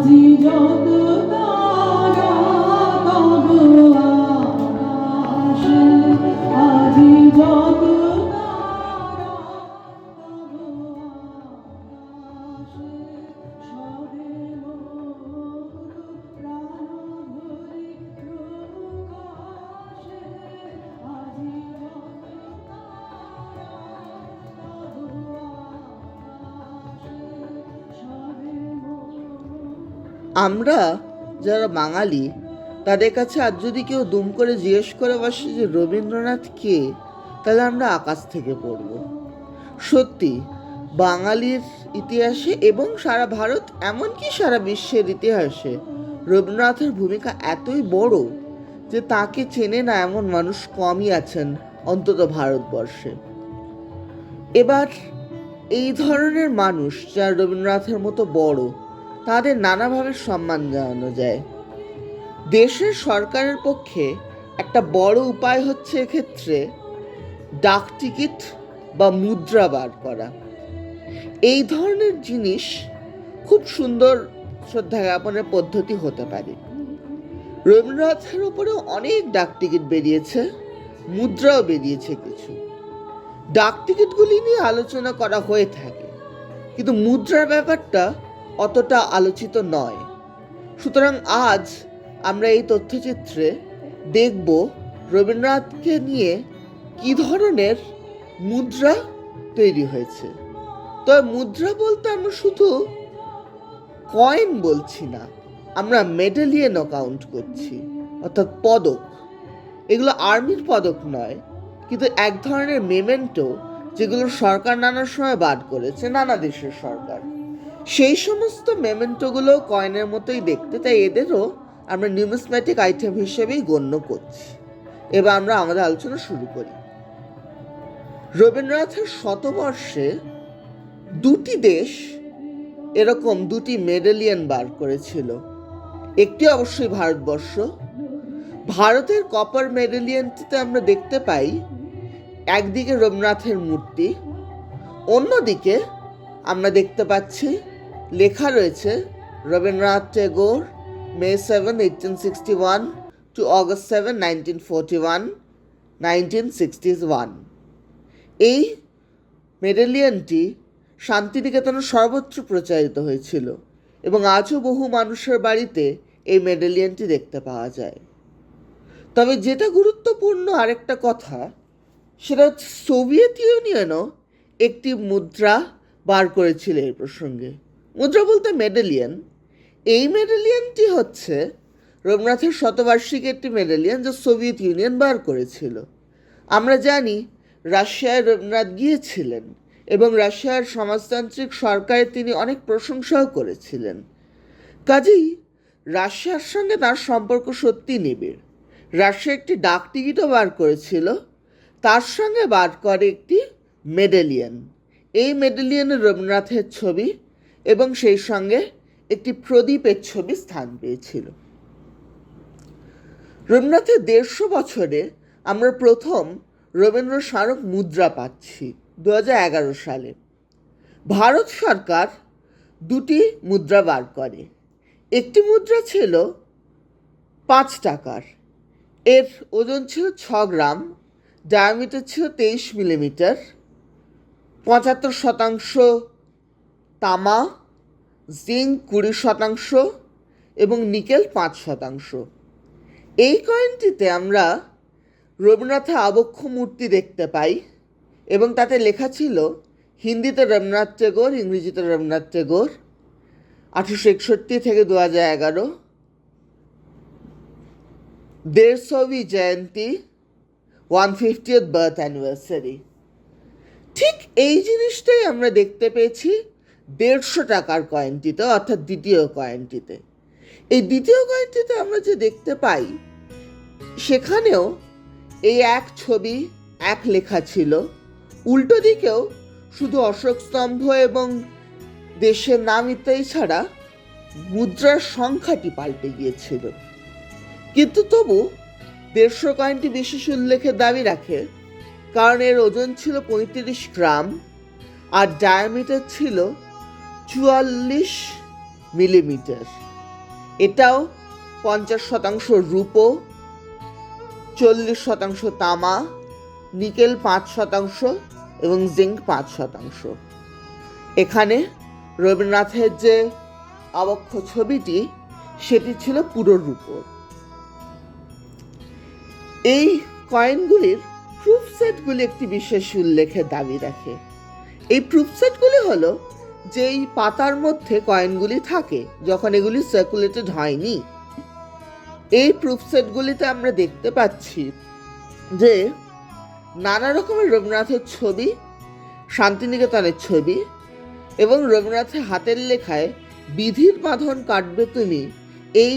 আজি যত আমরা যারা বাঙালি, তাদের কাছে আজ যদি কেউ দুম করে জিজ্ঞেস করে বসে যে রবীন্দ্রনাথ কে, তাহলে আমরা আকাশ থেকে পড়ব। সত্যি, বাঙালির ইতিহাসে এবং সারা ভারত, এমনকি সারা বিশ্বের ইতিহাসে রবীন্দ্রনাথের ভূমিকা এতই বড় যে তাকে চেনে না এমন মানুষ কমই আছেন অন্তত ভারতবর্ষে। এবার এই ধরনের মানুষ যারা রবীন্দ্রনাথের মতো বড় তাদের নানাভাবে সম্মান জানানো যায়। দেশের সরকারের পক্ষে একটা বড় উপায় হচ্ছে এক্ষেত্রে ডাক টিকিট বা মুদ্রা বার করা। এই ধরনের জিনিস খুব সুন্দর শ্রদ্ধা জ্ঞাপনের পদ্ধতি হতে পারে। রবীন্দ্রনাথের উপরেও অনেক ডাক টিকিট বেরিয়েছে, মুদ্রাও বেরিয়েছে কিছু। ডাক টিকিটগুলি নিয়ে আলোচনা করা হয়ে থাকে, কিন্তু মুদ্রার ব্যাপারটা অতটা আলোচিত নয়। সুতরাং আজ আমরা এই তথ্যচিত্রে দেখব রবীন্দ্রনাথকে নিয়ে কি ধরনের মুদ্রা তৈরি হয়েছে। তবে মুদ্রা বলতে আমরা শুধু কয়েন বলছি না, আমরা মেডেলিয়ানও কাউন্ট করছি, অর্থাৎ পদক। এগুলো আর্মির পদক নয়, কিন্তু এক ধরনের মেমেন্টো যেগুলো সরকার নানা সময় বার করেছে, নানা দেশের সরকার। সেই সমস্ত মেমেন্টোগুলো কয়েনের মতোই দেখতে, তাই এদেরও আমরা নিউমিসম্যাটিক আইটেম হিসেবেই গণ্য করছি। এবার আমরা আমাদের আলোচনা শুরু করি। রবীন্দ্রনাথের শতবর্ষে দুটি দেশ এরকম দুটি মেডেলিয়ান বার করেছিল। একটি অবশ্যই ভারতবর্ষ। ভারতের কপার মেডেলিয়ানটিতে আমরা দেখতে পাই একদিকে রবীন্দ্রনাথের মূর্তি, অন্যদিকে আমরা দেখতে পাচ্ছি লেখা রয়েছে, Rabindranath Tagore, May seven eighteen sixty one two August seven nineteen forty one nineteen sixty one এই মেডেলিয়ানটি শান্তিনিকেতনে সর্বত্র প্রচারিত হয়েছিল এবং আজও বহু মানুষের বাড়িতে এই মেডেলিয়ানটি দেখতে পাওয়া যায়। তবে যেটা গুরুত্বপূর্ণ আরেকটা কথা, সেটা হচ্ছে সোভিয়েত ইউনিয়নও একটি মুদ্রা বার করেছিল এই প্রসঙ্গে। মুদ্রা বলতে মেডেলিয়ান। এই মেডেলিয়ানটি হচ্ছে রবীন্দ্রনাথের শতবার্ষিকী একটি মেডেলিয়ান যা সোভিয়েত ইউনিয়ন বার করেছিল। আমরা জানি রাশিয়ায় রবীন্দ্রনাথ গিয়েছিলেন এবং রাশিয়ার সমাজতান্ত্রিক সরকারে তিনি অনেক প্রশংসাও করেছিলেন। কাজেই রাশিয়ার সঙ্গে তার সম্পর্ক সত্যি নিবিড়। রাশিয়া একটি ডাক টিকিটও বার করেছিল, তার সঙ্গে বার করে একটি মেডেলিয়ান। এই মেডেলিয়ানে রবীন্দ্রনাথের ছবি এবং সেই সঙ্গে একটি প্রদীপের ছবি স্থান পেয়েছিল। রবীন্দ্রনাথের দেড়শো বছরে আমরা প্রথম রবীন্দ্র স্মারক মুদ্রা পাচ্ছি দু এগারো সালে। ভারত সরকার দুটি মুদ্রা বার করে। একটি মুদ্রা ছিল পাঁচ টাকার। এর ওজন ছিল ছ গ্রাম ডায়ামিটার ছিল তেইশ মিলিমিটার পঁচাত্তর শতাংশ তামা, জিঙ্ক কুড়ি শতাংশ এবং নিকেল পাঁচ শতাংশ। এই কয়েনটিতে আমরা রবীন্দ্রনাথের আবক্ষ মূর্তি দেখতে পাই এবং তাতে লেখা ছিল হিন্দিতে রবীন্দ্রনাথ টেগোর, ইংরেজিতে রবীন্দ্রনাথ টেগোর, আঠারোশো একষট্টি থেকে দু হাজার এগারো। দেড়শোবি জয়ন্তী, ওয়ান ফিফটিয়থ বার্থ অ্যানিভার্সারি। ঠিক এই জিনিসটাই আমরা দেখতে পেয়েছি দেড়শো টাকার কয়েনটিতে অর্থাৎ দ্বিতীয় কয়েনটিতে এই দ্বিতীয় কয়েনটিতে আমরা যে দেখতে পাই, সেখানেও এই এক ছবি, এক লেখা ছিল। উল্টো দিকেও শুধু অশোক স্তম্ভ এবং দেশের নাম ইত্যাদি ছাড়া মুদ্রার সংখ্যাটি পাল্টে গিয়েছিল। কিন্তু তবু দেড়শো কয়েনটি বিশেষ উল্লেখের দাবি রাখে, কারণ এর ওজন ছিল পঁয়ত্রিশ গ্রাম, আর ডায়ামিটার ছিল চুয়াল্লিশ মিলিমিটার। এটাও পঞ্চাশ শতাংশ রূপো, চল্লিশ শতাংশ তামা, নিকেল পাঁচ শতাংশ এবং জিঙ্ক পাঁচ শতাংশ। এখানে রবীন্দ্রনাথের যে আবক্ষ ছবিটি, সেটি ছিল পুরো রূপোর এই কয়েনগুলির প্রুফ সেটগুলি একটি বিশেষ উল্লেখের দাবি রাখে। এই প্রুফ সেটগুলি হলো যেই পাতার মধ্যে কয়েনগুলি থাকে, যখন এগুলি সার্কুলেটেড হয়নি। এই প্রুফ সেটগুলিতে আমরা দেখতে পাচ্ছি যে নানা রকমের রবীন্দ্রনাথের ছবি, শান্তিনিকেতনের ছবি এবং রবীন্দ্রনাথের হাতের লেখায় বিধির বাঁধন কাটবে তুমি এই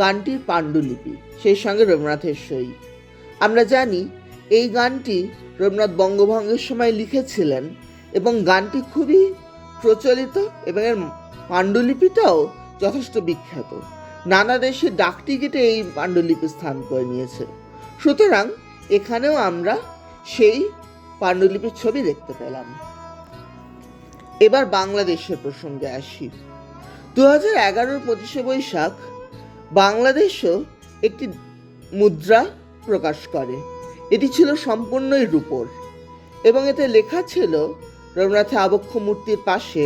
গানটির পাণ্ডুলিপি, সেই সঙ্গে রবীন্দ্রনাথের সই। আমরা জানি এই গানটি রবীন্দ্রনাথ বঙ্গভঙ্গের সময় লিখেছিলেন এবং গানটি খুবই প্রচলিত এবং এর পাণ্ডুলিপিটাও যথেষ্ট বিখ্যাত। নানা দেশে ডাক টিকিটে এই পাণ্ডুলিপি স্থান করে নিয়েছে। সুতরাং এখানেও আমরা সেই পাণ্ডুলিপির ছবি দেখতে পেলাম। এবার বাংলাদেশের প্রসঙ্গে আসি। দু হাজার এগারোর পঁচিশে বৈশাখ বাংলাদেশও একটি মুদ্রা প্রকাশ করে। এটি ছিল সম্পূর্ণই রূপর এবং এতে লেখা ছিল রবীন্দ্রনাথের আবক্ষ মূর্তির পাশে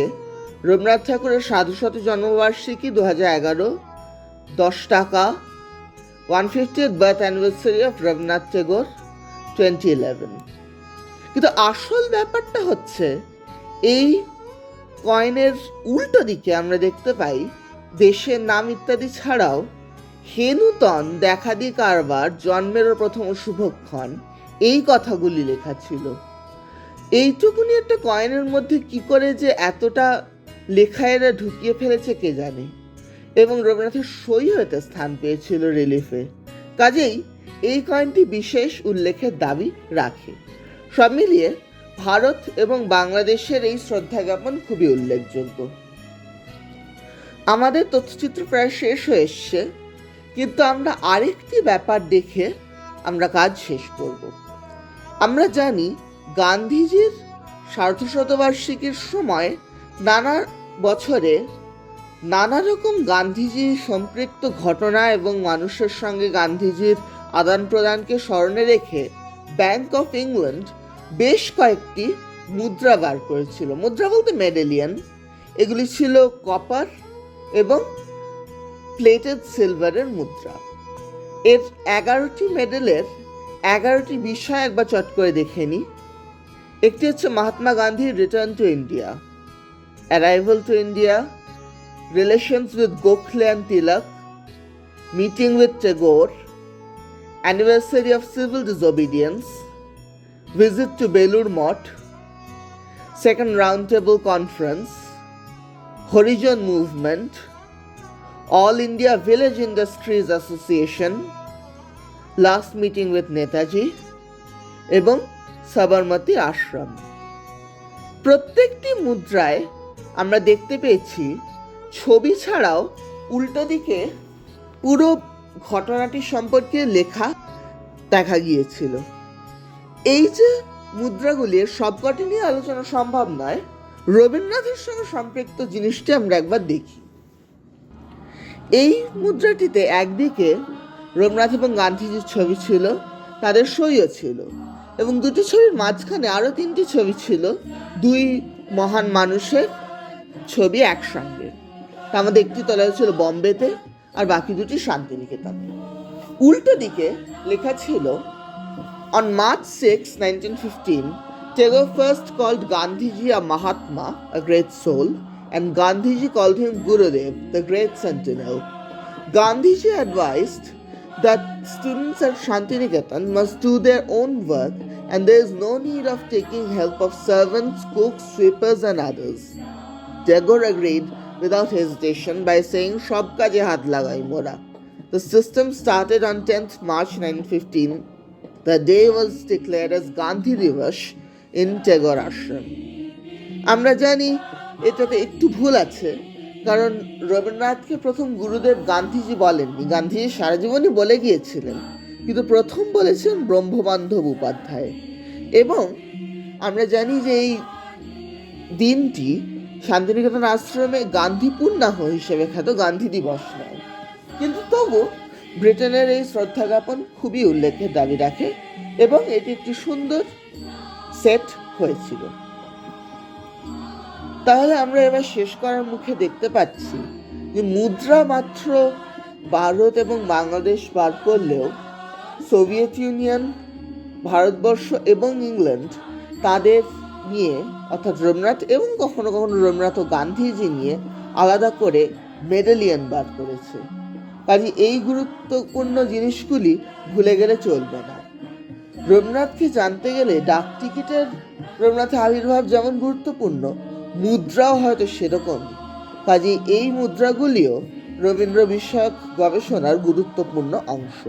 রবীন্দ্রনাথ ঠাকুরের সাধুশত জন্মবার্ষিকী দু হাজার এগারো, দশ টাকা, one fifty birth anniversary of Rabindranath Tagore twenty eleven কিন্তু আসল ব্যাপারটা হচ্ছে, এই কয়েনের উল্টো দিকে আমরা দেখতে পাই, দেশের নাম ইত্যাদি ছাড়াও হেনুতন, দেখাদি কারবার, জন্মেরও প্রথম শুভক্ষণ, এই কথাগুলি লেখা ছিল। এইটুকুনি একটা কয়েনের মধ্যে কি করে যে এতটা লেখা এরা ঢুকিয়ে ফেলেছে কে জানে? এবং রবীন্দ্রনাথের সই হতে স্থান পেয়েছিল রিলিফে কাজেই এই কয়েনটি বিশেষ উল্লেখের দাবি রাখে। সব মিলিয়ে ভারত এবং বাংলাদেশের এই শ্রদ্ধা জ্ঞাপন খুবই উল্লেখযোগ্য। আমাদের তথ্যচিত্র প্রায় শেষ হয়ে এসছে, কিন্তু আমরা আরেকটি ব্যাপার দেখে আমরা কাজ শেষ করব। আমরা জানি গান্ধীজির সার্ধশতবার্ষিকীর সময় নানা বছরে নানা রকম গান্ধীজি সম্পৃক্ত ঘটনা এবং মানুষের সঙ্গে গান্ধীজির আদান প্রদানকে স্মরণে রেখে ব্যাংক অফ ইংল্যান্ড বেশ কয়েকটি মুদ্রা বার করেছিল। মুদ্রা বলতে মেডেলিয়ান। এগুলি ছিল কপার এবং প্লেটেড সিলভারের মুদ্রা। এর এগারোটি মেডেলের এগারোটি বিষয় একবার চট করে দেখে নিই একটি হচ্ছে মহাত্মা গান্ধীর return to India arrival to India relations with Gokhale and Tilak meeting with Tagore anniversary of civil disobedience visit to Belur Math second round table conference Harijan movement all India village industries association last meeting with Netaji এবং সাবরমতী আশ্রম। প্রত্যেকটি মুদ্রায় আমরা দেখতে পেয়েছি, ছবি ছাড়াও উল্টো দিকে পুরো ঘটনাটি সম্পর্কে লেখা দেখা গিয়েছিল। এই যে মুদ্রাগুলির সবকটি নিয়ে আলোচনা সম্ভব নয়, রবীন্দ্রনাথের সঙ্গে সম্পৃক্ত জিনিসটি আমরা একবার দেখি। এই মুদ্রাটিতে একদিকে রবীন্দ্রনাথ এবং গান্ধীজির ছবি ছিল, তাদের সইও ছিল। এবং দুটি ছবির মাঝখানে আরও তিনটি ছবি ছিল। দুই মহান মানুষের ছবি একসঙ্গে। তা আমাদের একটি তলায় ছিল বম্বেতে, আর বাকি দুটি শান্তিনিকেতন। উল্টো দিকে লেখা ছিল on March six nineteen fifteen Tagore first called Gandhiji a Mahatma a great soul and Gandhiji called him Gurudev the great sentinel Gandhiji advised that students at Shantiniketan must do their own work and there is no need of taking help of servants, cooks, sweepers, and others. Tagore agreed without hesitation by saying সব কাজে হাত লাগাই মোরা The system started on 10th March 1915 The day was declared as Gandhi Divash in Tagore Ashram. আমরা জানি এটাতে একটু ভুল আছে কারণ রবীন্দ্রনাথকে প্রথম গুরুদেব গান্ধীজি বলেননি গান্ধীজি সারা জীবনই বলে গিয়েছিলেন। কিন্তু প্রথম বলেছেন ব্রহ্মবান্ধব উপাধ্যায়। এবং আমরা জানি যে এই দিনটি শান্তিনিকেতন আশ্রমে গান্ধী পূর্ণাহ হিসেবে খ্যাত গান্ধী দিবস নয়। কিন্তু তবু ব্রিটেনের এই শ্রদ্ধা জ্ঞাপন খুবই উল্লেখের দাবি রাখে এবং এটি একটি সুন্দর সেট হয়েছিল। তাহলে আমরা এবার শেষ করার মুখে দেখতে পাচ্ছি যে মুদ্রা মাত্র ভারত এবং বাংলাদেশ বার করলেও সোভিয়েত ইউনিয়ন, ভারতবর্ষ এবং ইংল্যান্ড তাদের নিয়ে, অর্থাৎ রবীন্দ্রনাথ এবং কখনো কখনো রবীন্দ্রনাথ ও গান্ধীজি নিয়ে আলাদা করে মেডেলিয়ান বার করেছে। কাজে এই গুরুত্বপূর্ণ জিনিসগুলি ভুলে গেলে চলবে না। রবীন্দ্রনাথকে জানতে গেলে ডাক টিকিটের রবীন্দ্রনাথের আবির্ভাব যেমন গুরুত্বপূর্ণ মুদ্রাও হয়তো সেরকম। কাজে এই মুদ্রাগুলিও রবীন্দ্র বিষয়ক গবেষণার গুরুত্বপূর্ণ অংশ।